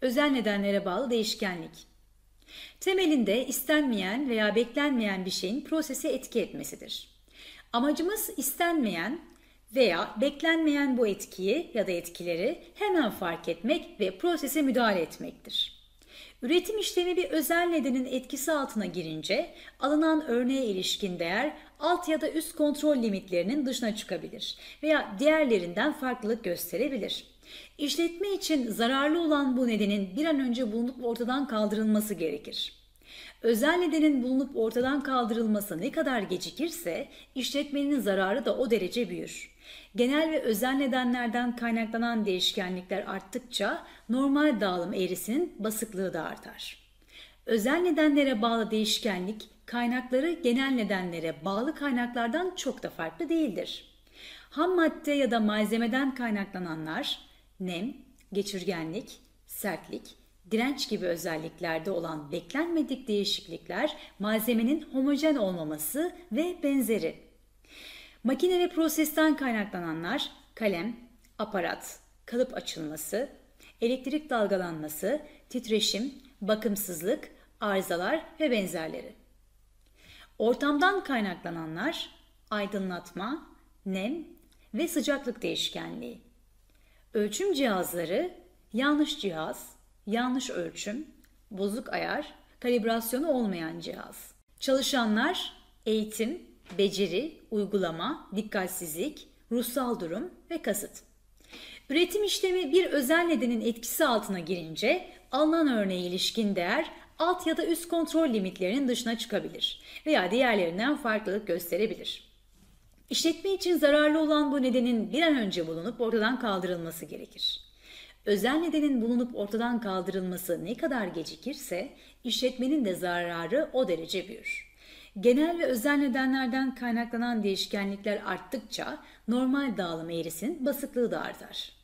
özel nedenlere bağlı değişkenlik. Temelinde istenmeyen veya beklenmeyen bir şeyin prosese etki etmesidir. Amacımız istenmeyen veya beklenmeyen bu etkiyi ya da etkileri hemen fark etmek ve prosese müdahale etmektir. Üretim işlemi bir özel nedenin etkisi altına girince alınan örneğe ilişkin değer alt ya da üst kontrol limitlerinin dışına çıkabilir veya diğerlerinden farklılık gösterebilir. İşletme için zararlı olan bu nedenin bir an önce bulunup ortadan kaldırılması gerekir. Özel nedenin bulunup ortadan kaldırılması ne kadar gecikirse işletmenin zararı da o derece büyür. Genel ve özel nedenlerden kaynaklanan değişkenlikler arttıkça normal dağılım eğrisinin basıklığı da artar. Özel nedenlere bağlı değişkenlik kaynakları genel nedenlere bağlı kaynaklardan çok da farklı değildir. Ham madde ya da malzemeden kaynaklananlar nem, geçirgenlik, sertlik, direnç gibi özelliklerde olan beklenmedik değişiklikler malzemenin homojen olmaması ve benzeri. Makine ve prosesten kaynaklananlar kalem, aparat, kalıp açılması, elektrik dalgalanması, titreşim, bakımsızlık, arızalar ve benzerleri. Ortamdan kaynaklananlar aydınlatma, nem ve sıcaklık değişkenliği. Ölçüm cihazları yanlış cihaz, yanlış ölçüm, bozuk ayar, kalibrasyonu olmayan cihaz. Çalışanlar eğitim, beceri, uygulama, dikkatsizlik, ruhsal durum ve kasıt. Üretim işlemi bir özel nedenin etkisi altına girince alınan örneğe ilişkin değer alt ya da üst kontrol limitlerinin dışına çıkabilir veya diğerlerinden farklılık gösterebilir. İşletme için zararlı olan bu nedenin bir an önce bulunup ortadan kaldırılması gerekir. Özel nedenin bulunup ortadan kaldırılması ne kadar gecikirse işletmenin de zararı o derece büyür. Genel ve özel nedenlerden kaynaklanan değişkenlikler arttıkça normal dağılım eğrisinin basıklığı da artar.